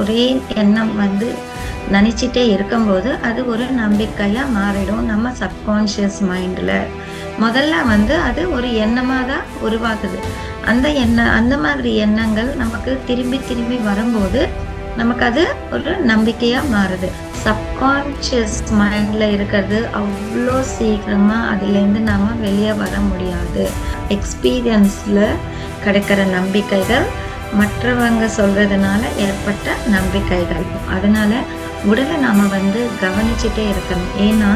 ஒரே எண்ணம் வந்து நினச்சிட்டே இருக்கும்போது அது ஒரு நம்பிக்கையாக மாறிடும் நம்ம சப்கான்ஷியஸ் மைண்டில் முதல்ல வந்து அது ஒரு எண்ணமாக தான் உருவாகுது. அந்த எண்ணம் அந்த மாதிரி எண்ணங்கள் நமக்கு திரும்பி திரும்பி வரும்போது நமக்கு அது ஒரு நம்பிக்கையாக மாறுது. சப்கான்ஷியஸ் மைண்டில் இருக்கிறது அவ்வளோ சீக்கிரமாக அதுலேருந்து நாம் வெளியே வர முடியாது. எக்ஸ்பீரியன்ஸில் கிடைக்கிற நம்பிக்கைகள் மற்றவங்க சொல்றதுனால ஏற்பட்ட நம்பிக்கைகள். அதனால உடலை நாம வந்து கவனிச்சுட்டே இருக்கணும். ஏன்னா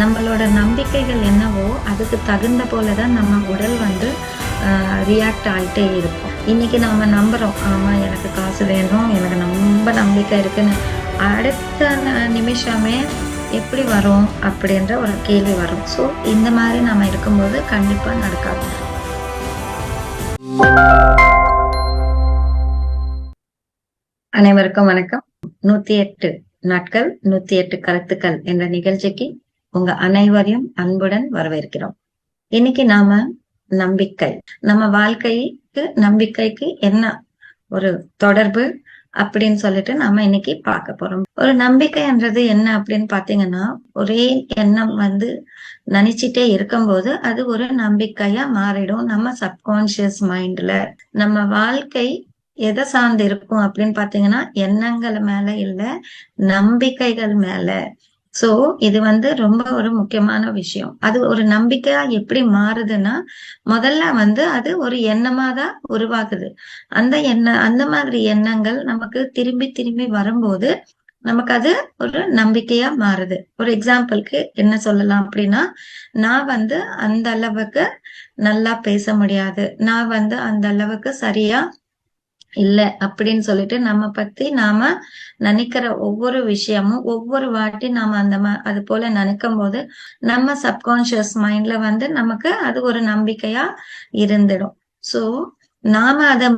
நம்மளோட நம்பிக்கைகள் என்னவோ அதுக்கு தகுந்த போல தான் நம்ம உடல் வந்து ரியாக்ட் ஆகிட்டே இருக்கும். இன்னைக்கு நம்ம நம்புறோம். ஆமா எனக்கு காசு வேணும் எனக்கு ரொம்ப நம்பிக்கை இருக்குன்னு. அடுத்த நிமிஷமே எப்படி வரும் அப்படின்ற ஒரு கேள்வி வரும். ஸோ இந்த மாதிரி நம்ம இருக்கும்போது கண்டிப்பாக நடக்காது. அனைவருக்கும் வணக்கம். நூத்தி எட்டு நாட்கள் நூத்தி எட்டு கருத்துக்கள் என்ற நிகழ்ச்சிக்கு உங்க அனைவரையும் அன்புடன் வரவேற்கிறோம். இன்னைக்கு நாம நம்பிக்கை. நம்ம வாழ்க்கைக்கு நம்பிக்கைக்கு என்ன ஒரு தொடர்பு அப்படின்னு சொல்லிட்டு நாம இன்னைக்கு பார்க்க போறோம். ஒரு நம்பிக்கைன்றது என்ன அப்படின்னு பாத்தீங்கன்னா ஒரே எண்ணம் வந்து நினைச்சிட்டே இருக்கும்போது அது ஒரு நம்பிக்கையா மாறிடும். நம்ம சப்கான்ஷியஸ் மைண்ட்ல நம்ம வாழ்க்கை எதை சார்ந்து இருக்கும் அப்படின்னு பாத்தீங்கன்னா எண்ணங்கள் மேல இல்ல நம்பிக்கைகள் மேல. சோ இது வந்து ரொம்ப ஒரு முக்கியமான விஷயம். அது ஒரு நம்பிக்கையா எப்படி மாறுதுன்னா முதல்ல வந்து அது ஒரு எண்ணமா தான் உருவாகுது. அந்த எண்ண அந்த மாதிரி எண்ணங்கள் நமக்கு திரும்பி திரும்பி வரும்போது நமக்கு அது ஒரு நம்பிக்கையா மாறுது. ஒரு எக்ஸாம்பிளுக்கு என்ன சொல்லலாம் அப்படின்னா நான் வந்து அந்த அளவுக்கு நல்லா பேச முடியாது. நான் வந்து அந்த அளவுக்கு சரியா இல்ல அப்படின்னு சொல்லிட்டு நம்ம பத்தி நாம நினைக்கிற ஒவ்வொரு விஷயமும் ஒவ்வொரு வாட்டி நாம அந்த அது போல நினைக்கும் போது நம்ம சப்கான்ஷியஸ் மைண்ட்ல வந்து நமக்கு அது ஒரு நம்பிக்கையா இருந்துடும். சோ நாம அதை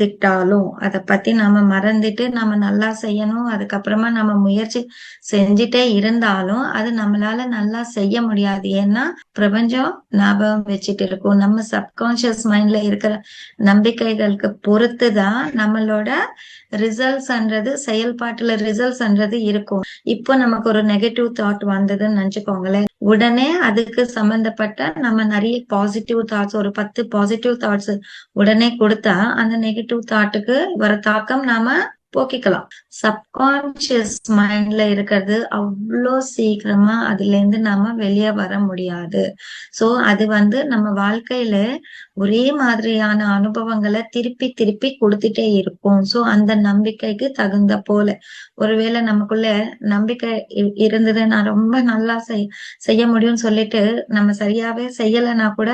திட்டாலும் அதை பத்தி நாம மறந்துட்டு நம்ம நல்லா செய்யணும். அதுக்கப்புறமா நம்ம முயற்சி செஞ்சுட்டே இருந்தாலும் அது நம்மளால நல்லா செய்ய முடியாது. ஏன்னா பிரபஞ்சம் ஞாபகம் வச்சுட்டு இருக்கும். நம்ம சப்கான்ஷியஸ் மைண்ட்ல இருக்கிற நம்பிக்கைகளுக்கு பொறுத்து தான் நம்மளோட ரிசல்ட்ஸ்ன்றது செயல்பாட்டுல ரிசல்ட்ஸ்ன்றது இருக்கும். இப்போ நமக்கு ஒரு நெகட்டிவ் தாட் வந்ததுன்னு நினைச்சுக்கோங்களேன். உடனே அதுக்கு சம்பந்தப்பட்ட நம்ம நிறைய பாசிட்டிவ் தாட்ஸ் ஒரு பத்து பாசிட்டிவ் தாட்ஸ் உடனே கொடுத்தா அந்த நெகட்டிவ் தாட்டுக்கு வர தாக்கம் நாம போக்கிக்கலாம். சப்கான்சியஸ் மைண்ட்ல இருக்கிறது அவ்வளோ சீக்கிரமா அதுல இருந்து நாம வெளியே வர முடியாது. சோ அது வந்து நம்ம வாழ்க்கையில ஒரே மாதிரியான அனுபவங்களை திருப்பி திருப்பி கொடுத்துட்டே இருக்கும். சோ அந்த நம்பிக்கைக்கு தகுந்த போல. ஒருவேளை நமக்குள்ள நம்பிக்கை இருந்தது நான் ரொம்ப நல்லா செய் செய்ய முடியும்னு சொல்லிட்டு நம்ம சரியாவே செய்யலைன்னா கூட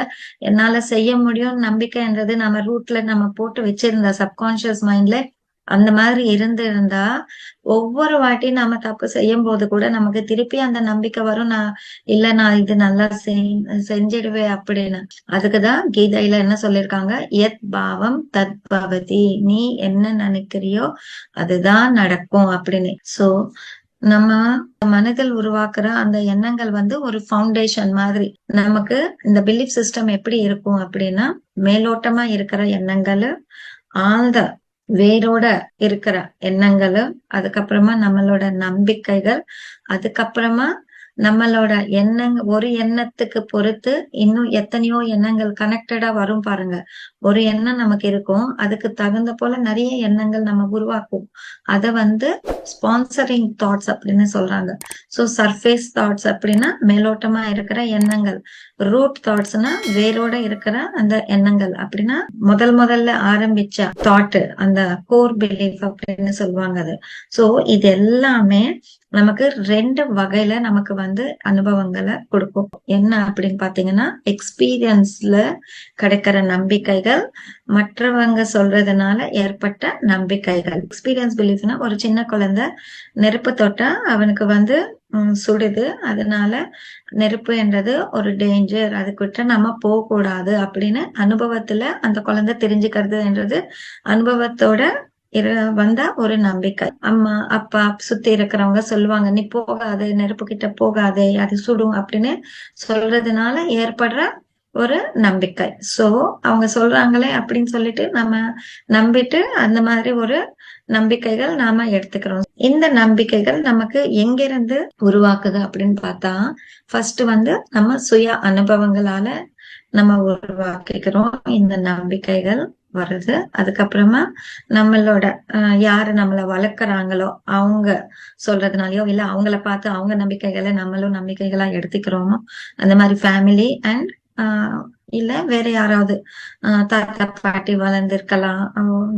என்னால செய்ய முடியும் நம்பிக்கைன்றது நம்ம ரூட்ல நம்ம போட்டு வச்சிருந்த சப்கான்சியஸ் மைண்ட்ல அந்த மாதிரி இருந்திருந்தா ஒவ்வொரு வாட்டி நாம தப்பு செய்யும் போது கூட நமக்கு திருப்பி அந்த நம்பிக்கை வரும். நான் இல்ல நான் இது நல்லா செய்- செஞ்சிடுவேன் அப்படின்னு. அதுக்குதான் கீதையில என்ன சொல்லிருக்காங்க எத் பாவம் தத் பவதி. நீ என்ன நினைக்கிறியோ அதுதான் நடக்கும் அப்படின்னு. சோ நம்ம மனதில் உருவாக்குற அந்த எண்ணங்கள் வந்து ஒரு ஃபவுண்டேஷன் மாதிரி. நமக்கு இந்த பிலீஃப் சிஸ்டம் எப்படி இருக்கும் அப்படின்னா மேலோட்டமா இருக்கிற எண்ணங்கள் ஆழ்ந்த வேரோட இருக்கிற எண்ணங்கள் அதுக்கப்புறமா நம்மளோட நம்பிக்கைகள் அதுக்கப்புறமா நம்மளோட எண்ணங்க ஒரு எண்ணத்துக்கு பொறுத்து இன்னும் எத்தனையோ எண்ணங்கள் கனெக்டடா வரும் பாருங்க. ஒரு எண்ணம் நமக்கு இருக்கும். அதுக்கு தகுந்த போல நிறைய எண்ணங்கள் நம்ம உருவாக்குவோம். அத வந்து ஸ்பான்சரிங் தாட்ஸ் அப்படின்னு சொல்றாங்க. சோ சர்ஃபேஸ் தாட்ஸ் அப்படின்னா மேலோட்டமா இருக்கிற எண்ணங்கள். ரூட் தாட்ஸ்னா வேரோட இருக்கிற அந்த எண்ணங்கள். அப்படின்னா முதல் முதல்ல ஆரம்பிச்ச தாட் அந்த கோர் பிலீஃப் அப்படின்னு சொல்லுவாங்க அது. சோ இது எல்லாமே நமக்கு ரெண்டு வகையில நமக்கு வந்து அனுபவங்களை கொடுக்கும். என்ன அப்படின்னு பாத்தீங்கன்னா எக்ஸ்பீரியன்ஸ்ல கிடைக்கிற நம்பிக்கைகள் மற்றவங்க சொல்றதுனால ஏற்பட்ட நம்பிக்கைகள். எக்ஸ்பீரியன்ஸ் பிலீஃப்னா ஒரு சின்ன குழந்தை நெருப்பு தொட்டா அவனுக்கு வந்து சுடுது. அதனால நெருப்பு என்றது ஒரு டேஞ்சர் அதுக்கிட்ட நம்ம போக கூடாது அப்படின்னு அனுபவத்துல அந்த குழந்தை தெரிஞ்சுக்கிறதுன்றது அனுபவத்தோட வந்தா ஒரு நம்பிக்கை. அம்மா அப்பா சுத்தி இருக்கிறவங்க சொல்லுவாங்க நீ போகாது நெருப்பு கிட்ட போகாதே அது சுடும் அப்படின்னு சொல்றதுனால ஏற்படுற ஒரு நம்பிக்கை. சோ அவங்க சொல்றாங்களே அப்படின்னு சொல்லிட்டு நம்ம நம்பிட்டு அந்த மாதிரி ஒரு நம்பிக்கைகள் நாம எடுத்துக்கிறோம். இந்த நம்பிக்கைகள் நமக்கு எங்கிருந்து உருவாக்குது அப்படின்னு பார்த்தா ஃபர்ஸ்ட் வந்து நம்ம சுய அனுபவங்களால நம்ம உருவாக்கிக்கிறோம் இந்த நம்பிக்கைகள். வருது. அதுக்கப்புறமா நம்மளோட யாரு நம்மள வளர்க்குறாங்களோ அவங்க சொல்றதுனாலயோ இல்ல அவங்கள பார்த்து அவங்க நம்பிக்கைகளை நம்மளும் நம்பிக்கைகளா எடுத்துக்கிறோமோ அந்த மாதிரி ஃபேமிலி அண்ட் இல்ல வேற யாராவது தாத்தா பாட்டி வளர்ந்துருக்கலாம்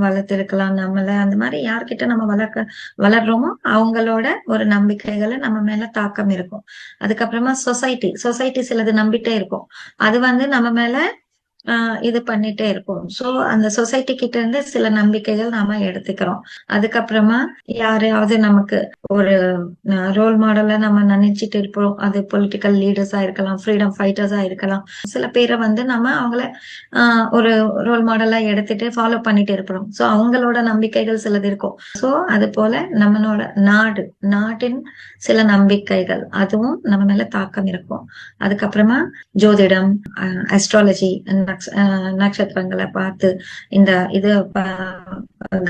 வளர்த்திருக்கலாம் நம்மள அந்த மாதிரி யார்கிட்ட நம்ம வளர்க்க வளர்றோமோ அவங்களோட ஒரு நம்பிக்கைகளை நம்ம மேல தாக்கம் இருக்கும். அதுக்கப்புறமா சொசைட்டி சொசைட்டி சிலது நம்பிட்டே இருக்கும். அது வந்து நம்ம மேல இது பண்ணிட்டே இருப்போம் சோ அந்த சொசைட்டி கிட்ட இருந்து சில நம்பிக்கைகள் நாம எடுத்துக்கிறோம். அதுக்கப்புறமா யாரையாவது நமக்கு ஒரு ரோல் மாடல நம்ம நினைச்சிட்டு இருப்போம். அது பொலிட்டிக்கல் லீடர்ஸா இருக்கலாம் ஃப்ரீடம் ஃபைட்டர்ஸா இருக்கலாம். சில பேரை வந்து நம்ம அவங்கள ஒரு ரோல் மாடலா எடுத்துட்டு ஃபாலோ பண்ணிட்டு இருப்போம் சோ அவங்களோட நம்பிக்கைகள் சிலது இருக்கும். சோ அது போல நம்மளோட நாடு நாட்டின் சில நம்பிக்கைகள் அதுவும் நம்ம மேல தாக்கம் இருக்கும். அதுக்கப்புறமா ஜோதிடம் அஸ்ட்ராலஜி நட்சத்திரங்களை பார்த்து இந்த இது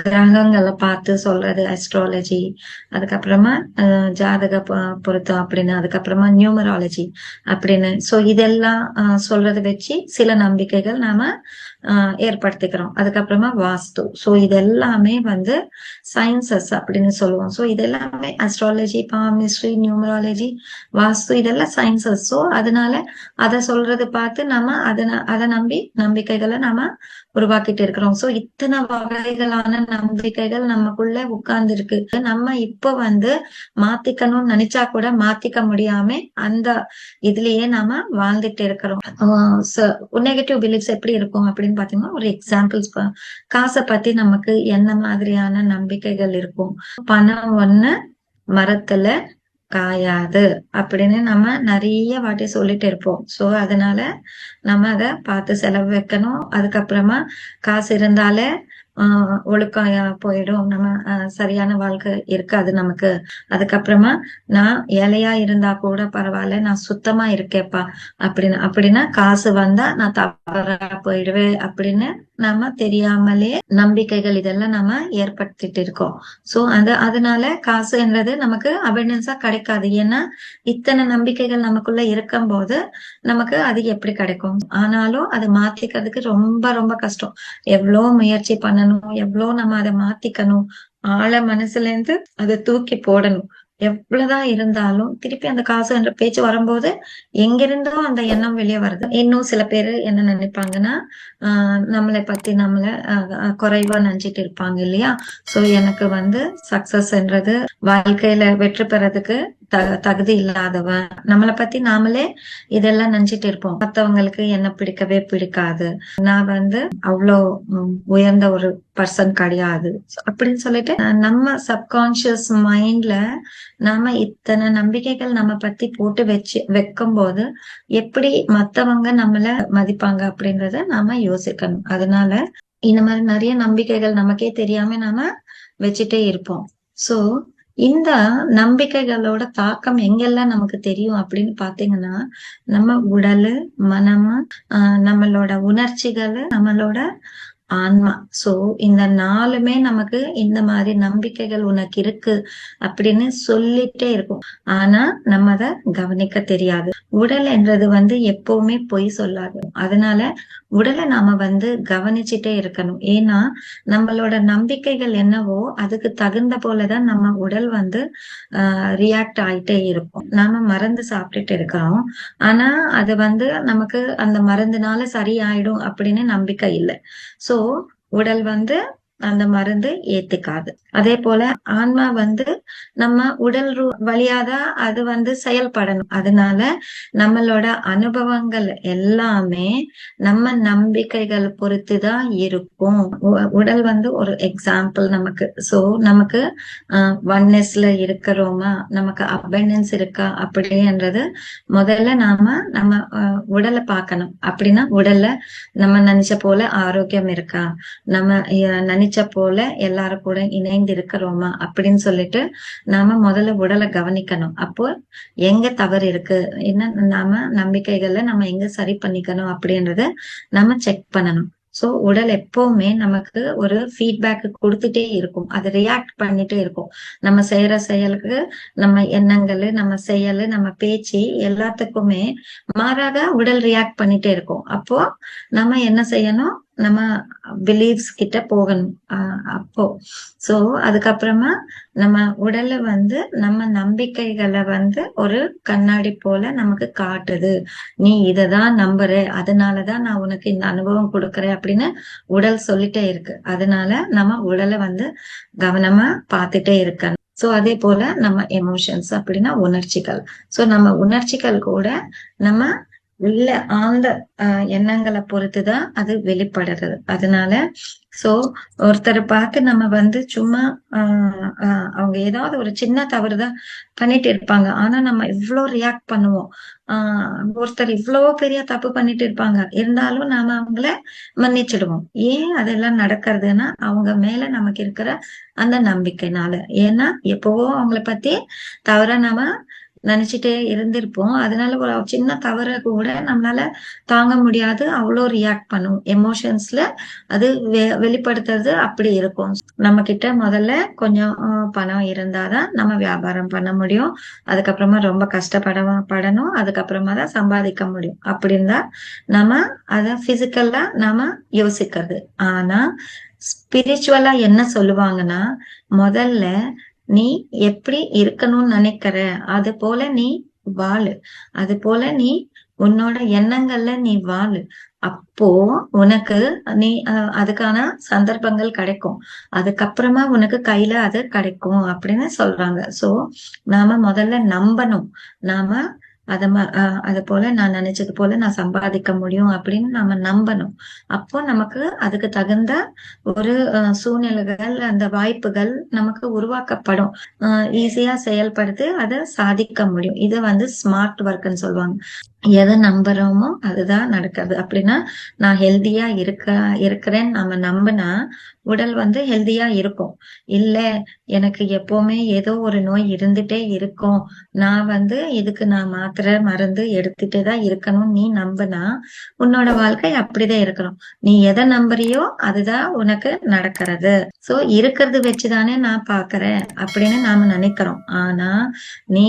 கிரகங்களை பார்த்து சொல்றது அஸ்ட்ராலஜி அதுக்கப்புறமா ஜாதக பொருத்தம் அப்படின்னு அதுக்கப்புறமா நியூமராலஜி அப்படின்னு. சோ இதெல்லாம் சொல்றதை வச்சு சில நம்பிக்கைகள் நாம ஏற்படுத்திக்கிறோம். அதுக்கப்புறமா வாஸ்து. சோ இதெல்லாமே வந்து சயின்சஸ் அப்படின்னு சொல்லுவோம். சோ இதெல்லாமே அஸ்ட்ராலஜி பாமிஸ்ட்ரி நியூமராலஜி வாஸ்து இதெல்லாம் சயின்சஸ் ஸோ அதனால அதை சொல்றது பார்த்து நம்ம அதை அதை நம்பி நம்பிக்கைகளை நம்ம உருவாக்கிட்டு இருக்கிறோம் சோ இத்தனை வகைகளான நம்பிக்கைகள் நமக்குள்ள உட்கார்ந்து இருக்கு நம்ம இப்ப வந்து மாத்திக்கணும்னு நினைச்சா கூட மாத்திக்க முடியாம அந்த இதுலயே நாம வாழ்ந்துட்டு இருக்கிறோம் நெகட்டிவ் பிலீஃப்ஸ் எப்படி இருக்கும் அப்படின்னு பாத்தீங்கன்னா ஒரு எக்ஸாம்பிள்ஸ் காசை பத்தி நமக்கு என்ன மாதிரியான நம்பிக்கைகள் இருக்கும்? பணம் ஒண்ணு மரத்துல காயாது அப்படின்னு நம்ம நிறைய வாட்டி சொல்லிட்டு இருப்போம். சோ அதனால நம்ம அதை பார்த்து செலவு வைக்கணும். அதுக்கப்புறமா காசு இருந்தாலே ஆஹ் ஒழுக்கம் போயிடும். நம்ம சரியான வாழ்க்கை இருக்காது நமக்கு. அதுக்கப்புறமா நான் ஏழையா இருந்தா கூட பரவாயில்ல நான் சுத்தமா இருக்கேப்பா அப்படின்னு அப்படின்னா காசு வந்தா நான் தவறா போயிடுவேன் அப்படின்னு நம்ம தெரியாமலே நம்பிக்கைகள் இதெல்லாம் நம்ம ஏற்படுத்திட்டு இருக்கோம். சோ அது அதனால காசுன்றது நமக்கு அவேர்னஸா கிடைக்காது. ஏன்னா இத்தனை நம்பிக்கைகள் நமக்குள்ள இருக்கும் போது நமக்கு அது எப்படி கிடைக்கும்? ஆனாலும் அதை மாத்திக்கிறதுக்கு ரொம்ப ரொம்ப கஷ்டம். எவ்வளவு முயற்சி பண்ணணும் எவ்வளவு நம்ம அதை மாத்திக்கணும் ஆழ மனசுல இருந்து அதை தூக்கி போடணும். எவ்வளவுதான் இருந்தாலும் திருப்பி அந்த காசு என்ற பேச்சு வரும்போது எங்கிருந்தோ அந்த எண்ணம் வெளியே வருது. இன்னும் சில பேர் என்ன நினைப்பாங்கன்னா ஆஹ் நம்மளை பத்தி நம்மள குறைவா நினைச்சிட்டு இருப்பாங்க இல்லையா? சோ எனக்கு வந்து சக்சஸ்ன்றது வாழ்க்கையில வெற்றி பெறதுக்கு தகுதி இல்லாதவன் நம்மளை பத்தி நாமளே இதெல்லாம் நினைச்சிட்டு இருப்போம். மத்தவங்களுக்கு என்ன பிடிக்கவே பிடிக்காது. நான் வந்து அவ்வளோ உயர்ந்த ஒரு பர்சன் கிடையாது. அப்படின்னு சொல்லிட்டு நம்ம சப்கான்சியஸ் மைண்ட்ல நாம இத்தனை நம்பிக்கைகள் நம்ம பத்தி போட்டு வச்சு வைக்கும் போது எப்படி மத்தவங்க நம்மள மதிப்பாங்க அப்படின்றத நாம யோசிக்கணும். அதனால இந்த மாதிரி நிறைய நம்பிக்கைகள் நமக்கே தெரியாம நாம வச்சுட்டே இருப்போம். சோ இந்த நம்பிக்கைகளோட தாக்கம் எங்கெல்லாம் நமக்கு தெரியும் அப்படின்னு பாத்தீங்கன்னா நம்ம உடல் மனமு நம்மளோட உணர்ச்சிகள் நம்மளோட ஆன்மா. சோ இந்த நாளுமே நமக்கு இந்த மாதிரி நம்பிக்கைகள் உனக்கு இருக்கு அப்படின்னு சொல்லிட்டே இருக்கும். ஆனா நம்ம அத கவனிக்க தெரியாது. உடல் என்றது வந்து எப்பவுமே பொய் சொல்லாது. அதனால உடலை நாம வந்து கவனிச்சுட்டே இருக்கணும். ஏன்னா நம்மளோட நம்பிக்கைகள் என்னவோ அதுக்கு தகுந்த போலதான் நம்ம உடல் வந்து ஆஹ் ரியாக்ட் ஆயிட்டே இருக்கும். நாம மருந்து சாப்பிட்டுட்டு இருக்கிறோம். ஆனா அது வந்து நமக்கு அந்த மருந்துனால சரியாயிடும் அப்படின்னு நம்பிக்கை இல்லை. சோ உடல் வந்து அந்த மருந்து ஏத்துக்காது. அதே போல ஆன்மா வந்து நம்ம உடல் வழியாதான் அது வந்து செயல்படணும். அதனால நம்மளோட அனுபவங்கள் எல்லாமே நம்ம நம்பிக்கைகள் பொறுத்துதான் இருக்கும். உடல் வந்து ஒரு எக்ஸாம்பிள் நமக்கு. சோ நமக்கு ஒன்னஸ்ல இருக்கிறோமா? நமக்கு அபண்டன்ஸ் இருக்கா? அப்படின்றது முதல்ல நாம நம்ம உடலை பார்க்கணும். அப்படின்னா உடல்ல நம்ம நினைச்ச போல ஆரோக்கியம் இருக்கா? நம்ம நினைச்ச நினைச்ச போல எல்லாரும் கூட இணைந்து இருக்கிறோமா அப்படின்னு சொல்லிட்டு நாம முதல்ல உடலை கவனிக்கணும். அப்போ எங்க தவறு இருக்கு? என்ன நாம நம்பிக்கைகள்ல நம்ம எங்க சரி பண்ணிக்கணும் அப்படின்றத நம்ம செக் பண்ணணும். சோ உடல் எப்பவுமே நமக்கு ஒரு ஃபீட்பேக் கொடுத்துட்டே இருக்கும். அது ரியாக்ட் பண்ணிட்டே இருக்கும். நம்ம செய்யற செயலுக்கு நம்ம எண்ணங்கள் நம்ம செயல் நம்ம பேச்சு எல்லாத்துக்குமே மாறாக உடல் ரியாக்ட் பண்ணிட்டே இருக்கும். அப்போ நம்ம என்ன செய்யணும்? நம்ம பிலீவ்ஸ் கிட்ட போகணும். அப்போ. ஸோ அதுக்கப்புறமா நம்ம உடல்ல வந்து நம்ம நம்பிக்கைகளை வந்து ஒரு கண்ணாடி போல நமக்கு காட்டுது. நீ இததான் நம்புற அதனாலதான் நான் உனக்கு இந்த அனுபவம் கொடுக்கறேன் அப்படின்னு உடல் சொல்லிட்டே இருக்கு. அதனால நம்ம உடலை வந்து கவனமா பார்த்துட்டே இருக்கணும். ஸோ அதே போல நம்ம எமோஷன்ஸ் அப்படின்னா உணர்ச்சிகள். ஸோ நம்ம உணர்ச்சிகள் கூட நம்ம உள்ள ஆழ்ந்த எண்ணங்களை பொறுத்துதான் அது வெளிப்படுறது. அதனால சோ ஒருத்தரை பார்த்து நம்ம வந்து சும்மா ஆஹ் அவங்க ஏதாவது ஒரு சின்ன தவறுதான் பண்ணிட்டு இருப்பாங்க. ஆனா நம்ம இவ்ளோ ரியாக்ட் பண்ணுவோம். ஆஹ் ஒருத்தர் இவ்வளவு பெரிய தப்பு பண்ணிட்டு இருப்பாங்க. இருந்தாலும் நாம அவங்கள மன்னிச்சிடுவோம். ஏன் அதெல்லாம் நடக்கிறதுன்னா அவங்க மேல நமக்கு இருக்கிற அந்த நம்பிக்கைனால. ஏன்னா எப்பவோ அவங்கள பத்தி தவற நாம நினைச்சிட்டே இருந்திருப்போம். அதனால ஒரு சின்ன தவற கூட நம்மளால தாங்க முடியாது. அவ்வளோ ரியாக்ட் பண்ணும். எமோஷன்ஸ்ல அது வெ- வெளிப்படுத்துறது அப்படி இருக்கும். நம்ம கிட்ட முதல்ல கொஞ்சம் பணம் இருந்தாதான் நம்ம வியாபாரம் பண்ண முடியும். அதுக்கப்புறமா ரொம்ப கஷ்டப்பட படணும். அதுக்கப்புறமா தான் சம்பாதிக்க முடியும். அப்படி இருந்தா நம்ம அதை பிசிக்கல்லா நாம யோசிக்கிறது. ஆனா ஸ்பிரிச்சுவலா என்ன சொல்லுவாங்கன்னா முதல்ல நீ எப்படி இருக்கணும்னு நினைக்கிற? அது போல நீ வாழு. அது போல நீ உன்னோட எண்ணங்கள்ல நீ வாழு. அப்போ உனக்கு நீ அஹ், அதுக்கான சந்தர்ப்பங்கள் கிடைக்கும். அதுக்கப்புறமா உனக்கு கையில அது கிடைக்கும் அப்படின்னு சொல்றாங்க. சோ நாம முதல்ல நம்பணும். நாம அத அது போல நான் நினைச்சது போல நான் சம்பாதிக்க முடியும் அப்படின்னு நாம நம்பணும். அப்போ நமக்கு அதுக்கு தகுந்த ஒரு அஹ், சூழ்நிலைகள் அந்த வாய்ப்புகள் நமக்கு உருவாக்கப்படும். ஈஸியா செயல்படுத்தி அதை சாதிக்க முடியும். இது வந்து ஸ்மார்ட் ஒர்க்னு சொல்லுவாங்க. எதை நம்புறோமோ அதுதான் நடக்கிறது அப்படின்னா நான் ஹெல்தியா இருக்க இருக்கிறேன்னு நம்ம நம்பினா உடல் வந்து ஹெல்தியா இருக்கும். இல்ல எனக்கு எப்பவுமே ஏதோ ஒரு நோய் இருந்துட்டே இருக்கும். நான் வந்து இதுக்கு நான் மாத்திரை மருந்து எடுத்துட்டே தான் இருக்கணும் நீ நம்பினா உன்னோட வாழ்க்கை அப்படிதான் இருக்கணும். நீ எதை நம்புறியோ அதுதான் உனக்கு நடக்கிறது. சோ இருக்கிறது வச்சுதானே நான் பாக்குறேன் அப்படின்னு நாம நினைக்கிறோம். ஆனா நீ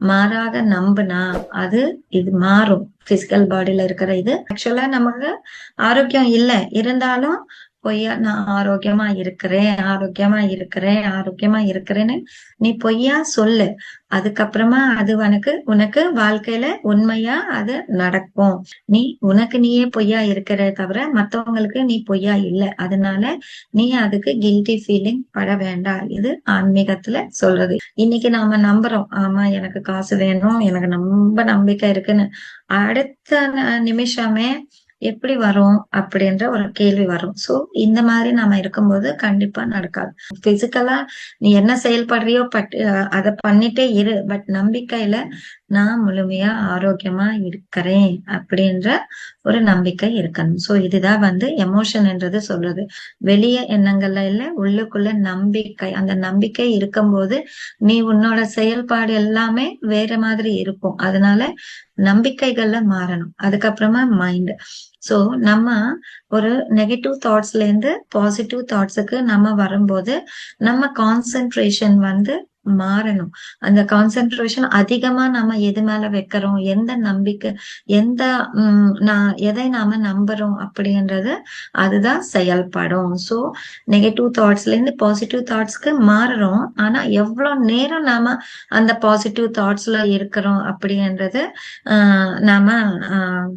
மாறாக நம்புனா அது இது மாறும். பிசிக்கல் பாடியில இருக்கிற இது. ஆக்சுவலா நமக்கு ஆரோக்கியம் இல்லை. இருந்தாலும் பொய்யா நான் ஆரோக்கியமா இருக்கிறேன் ஆரோக்கியமா இருக்கிறேன் ஆரோக்கியமா இருக்கிறேன்னு நீ பொய்யா சொல்லு. அதுக்கப்புறமா அது உனக்கு உனக்கு வாழ்க்கையில உண்மையா அது நடக்கும். நீ உனக்கு நீயே பொய்யா இருக்கிற தவிர மத்தவங்களுக்கு நீ பொய்யா இல்ல. அதனால நீ அதுக்கு கில்ட்டி ஃபீலிங் பட வேண்டாம். இது ஆன்மீகத்துல சொல்றது. இன்னைக்கு நாம நம்புறோம். ஆமா எனக்கு காசு வேணும் எனக்கு ரொம்ப நம்பிக்கை இருக்குன்னு. அடுத்த ந- நிமிஷமே எப்படி வரும் அப்படின்ற ஒரு கேள்வி வரும். சோ இந்த மாதிரி நாம இருக்கும்போது கண்டிப்பா நடக்காது. பிசிக்கலா நீ என்ன செயல்படுறியோ பட் அதை பண்ணிட்டே இரு. பட் நம்பிக்கையில நான் முழுமையா ஆரோக்கியமா இருக்கிறேன் அப்படின்ற ஒரு நம்பிக்கை இருக்கணும். சோ இதுதான் வந்து எமோஷன்ன்றது சொல்றது. வெளிய எண்ணங்கள்ல இல்ல உள்ளுக்குள்ள நம்பிக்கை. அந்த நம்பிக்கை இருக்கும்போது நீ உன்னோட செயல்பாடு எல்லாமே வேற மாதிரி இருக்கும். அதனால நம்பிக்கைகள்ல மாறணும். அதுக்கப்புறமா மைண்ட் சோ நம்ம ஒரு நெகட்டிவ் தாட்ஸ்ல இருந்து பாசிட்டிவ் தாட்ஸுக்கு நம்ம வரும்போது நம்ம கான்சென்ட்ரேஷன் வந்து மாறணும். அந்த கான்சென்ட்ரேஷன் அதிகமா நம்ம எது மேல வைக்கிறோம்? எந்த நம்பிக்கை எந்த நான் எதை நாம நம்புறோம் அப்படின்றது அதுதான் செயல்படும். சோ நெகட்டிவ் தாட்ஸ்ல இருந்து பாசிட்டிவ் தாட்ஸ்க்கு மாறுறோம். ஆனா எவ்வளவு நேரம் நாம அந்த பாசிட்டிவ் தாட்ஸ்ல இருக்கிறோம் அப்படின்றது ஆஹ் நாம ஆஹ்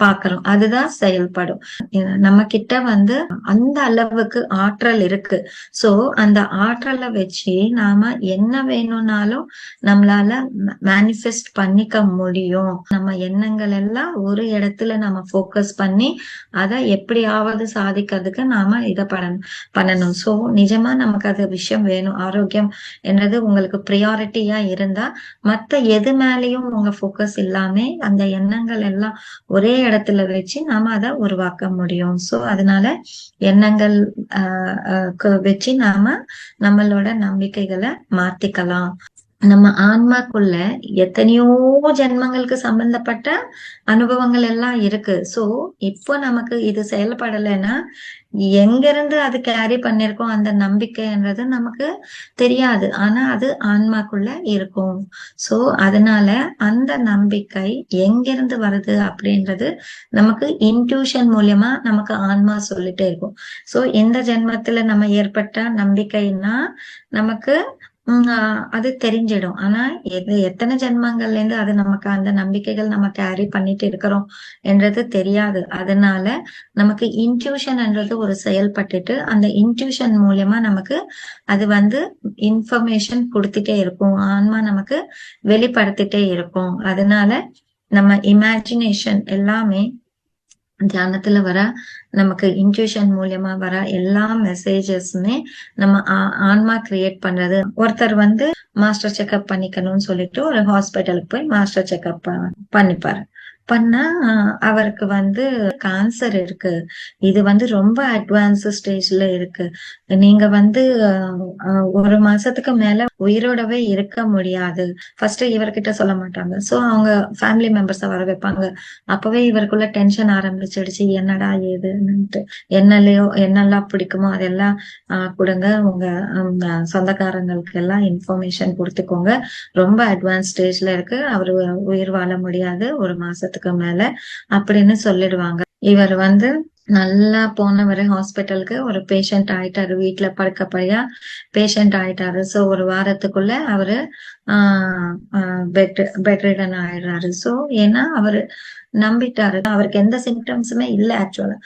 பாக்குறோம் அதுதான் செயல்படும். நம்ம கிட்ட வந்து அந்த அளவுக்கு ஆற்றல் இருக்கு. சோ அந்த ஆற்றலை வச்சு நாம என்ன வேணும்னாலும் நம்மளால மேனிஃபெஸ்ட் பண்ணிக்க முடியும். நம்ம எண்ணங்கள் எல்லாம் ஒரு இடத்துல நம்ம ஃபோக்கஸ் பண்ணி அதை எப்படியாவது சாதிக்கிறதுக்கு நாம இதை பண்ண பண்ணணும். சோ நிஜமா நமக்கு அது விஷயம் வேணும். ஆரோக்கியம் என்றது உங்களுக்கு ப்ரியாரிட்டியா இருந்தா மத்த எது மேலேயும் உங்க ஃபோக்கஸ் இல்லாம அந்த எண்ணங்கள் எல்லாம் ஒரே இடத்துல வச்சு நாம அதை உருவாக்க முடியும். சோ அதனால எண்ணங்கள் ஆஹ் வச்சு நாம நம்மளோட நம்பிக்கைகளை மாத்திக்கலாம் நம்ம ஆன்மாக்குள்ள எத்தனையோ ஜென்மங்களுக்கு சம்பந்தப்பட்ட அனுபவங்கள் எல்லாம் இருக்கு. சோ இப்போ நமக்கு இது செயல்படலைன்னா எங்க இருந்து அது கேரி பண்ணிருக்கோம் அந்த நம்பிக்கைன்றது நமக்கு தெரியாது. ஆனா அது ஆன்மாக்குள்ள இருக்கும். சோ அதனால அந்த நம்பிக்கை எங்கிருந்து வருது அப்படின்றது நமக்கு இன்ட்யூஷன் மூலியமா நமக்கு ஆன்மா சொல்லிட்டே இருக்கும். சோ இந்த ஜென்மத்துல நம்ம ஏற்பட்ட நம்பிக்கைன்னா நமக்கு அது தெரிஞ்சிடும். ஆனா எது எத்தனை ஜென்மங்கள்ல இருந்து அது நமக்கு அந்த நம்பிக்கைகள் நம்ம கேரி பண்ணிட்டு இருக்கிறோம் என்றது தெரியாது. அதனால நமக்கு இன்ட்யூஷன்ன்றது ஒரு செயல்பட்டுட்டு அந்த இன்ட்யூஷன் மூலியமா நமக்கு அது வந்து இன்ஃபர்மேஷன் கொடுத்துட்டே இருக்கும். ஆன்மா நமக்கு வெளிப்படுத்திட்டே இருக்கும். அதனால நம்ம இமேஜினேஷன் எல்லாமே தியானத்துல வர நமக்கு இன்ட்யூஷன் மூலியமா வர எல்லா மெசேஜஸ்மே நம்ம ஆன்மா கிரியேட் பண்றது. ஒருத்தர் வந்து மாஸ்டர் செக்அப் பண்ணிக்கணும்னு சொல்லிட்டு ஒரு ஹாஸ்பிட்டலுக்கு போய் மாஸ்டர் செக்அப் பண்ணிப்பாரு. பண்ணா அவருக்கு வந்து கேன்சர் இருக்கு. இது வந்து ரொம்ப அட்வான்ஸ் ஸ்டேஜ்ல இருக்கு. நீங்க வந்து ஒரு மாசத்துக்கு மேல உயிரோடவே இருக்க முடியாது. ஃபர்ஸ்ட் இவர்கிட்ட சொல்ல மாட்டாங்க. சோ அவங்க ஃபேமிலி மெம்பர்ஸ வர வைப்பாங்க. அப்பவே இவருக்குள்ள டென்ஷன் ஆரம்பிச்சிடுச்சு. என்னடா ஏதுன்னுட்டு. என்னலையோ என்னெல்லாம் பிடிக்குமோ அதெல்லாம் கொடுங்க. உங்க சொந்தக்காரங்களுக்கு எல்லாம் இன்ஃபர்மேஷன் கொடுத்துக்கோங்க. ரொம்ப அட்வான்ஸ் ஸ்டேஜ்ல இருக்கு. அவரு உயிர் வாழ முடியாது. ஒரு மாசத்துக்கு வருஷத்துக்கு மேல அப்படின்னு சொல்லிடுவாங்க. இவர் வந்து நல்லா போனவர் ஹாஸ்பிட்டலுக்கு ஒரு பேஷண்ட் ஆயிட்டாரு. வீட்டுல படுக்கப்படியா பேஷண்ட் ஆயிட்டாரு. சோ ஒரு வாரத்துக்குள்ள அவரு ஆஹ் பெட் பெட் ரிடன் ஆயிடுறாரு. சோ ஏன்னா அவரு நம்பிட்டாரு. அவருக்கு எந்த சிம்டம்ஸுமே இல்ல ஆக்சுவலா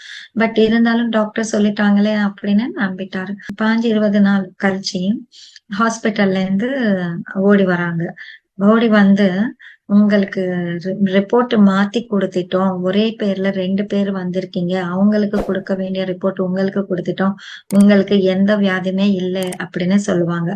பட் இருந்தாலும் டாக்டர் சொல்லிட்டாங்களே அப்படின்னு நம்பிட்டாரு. பாஞ்சு இருபது நாள் கழிச்சு ஹாஸ்பிட்டல்ல இருந்து ஓடி வராங்க. ஓடி வந்து உங்களுக்கு ரிப்போர்ட் மாத்தி கொடுத்துட்டோம். ஒரே பேர்ல ரெண்டு பேர் வந்திருக்கீங்க. அவங்களுக்கு கொடுக்க வேண்டிய ரிப்போர்ட் உங்களுக்கு கொடுத்துட்டோம். உங்களுக்கு எந்த வியாதியுமே இல்லை அப்படின்னு சொல்லுவாங்க.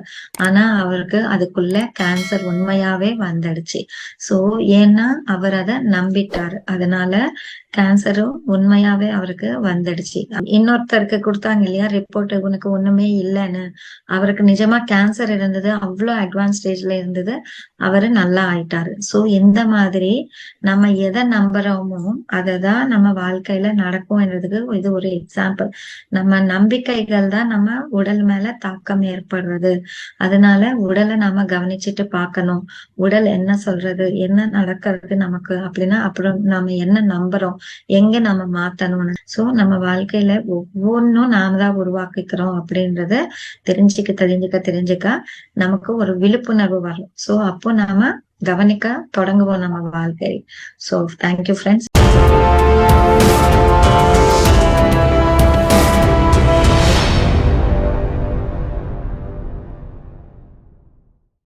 ஆனா அவருக்கு அதுக்குள்ள கேன்சர் உண்மையாவே வந்துடுச்சு. சோ ஏன்னா அவர் அதை நம்பிட்டாரு. அதனால கேன்சரும் உண்மையாவே அவருக்கு வந்துடுச்சு. இன்னொருத்தருக்கு கொடுத்தாங்க இல்லையா ரிப்போர்ட் உனக்கு ஒண்ணுமே இல்லைன்னு. அவருக்கு நிஜமா கேன்சர் இருந்தது. அவ்வளவு அட்வான்ஸ் ஸ்டேஜ்ல இருந்தது. அவரு நல்லா ஆயிட்டாரு. சோ இந்த மாதிரி நம்ம எதை நம்புறோமோ அததான் நம்ம வாழ்க்கையில நடக்கும்ன்றதுக்கு இது ஒரு எக்ஸாம்பிள் நம்ம நம்பிக்கைகள் தான் நம்ம உடல் மேல தாக்கம் ஏற்படுறது. அதனால உடலை நாம கவனிச்சுட்டு பார்க்கணும். உடல் என்ன சொல்றது? என்ன நடக்கிறது நமக்கு அப்படின்னா அப்புறம் நாம என்ன நம்புறோம்? எங்க நம்ம மாத்தணும்னு. சோ நம்ம வாழ்க்கையில ஒவ்வொன்னும் நாம தான் உருவாக்கிக்கிறோம் அப்படின்றத தெரிஞ்சுக்க தெரிஞ்சுக்க தெரிஞ்சுக்க நமக்கு ஒரு விழிப்புணர்வு வரும். சோ அப்போ நாம கவனிக்க தொடங்குவோம் நம்ம வாழ்க்கை. So thank you friends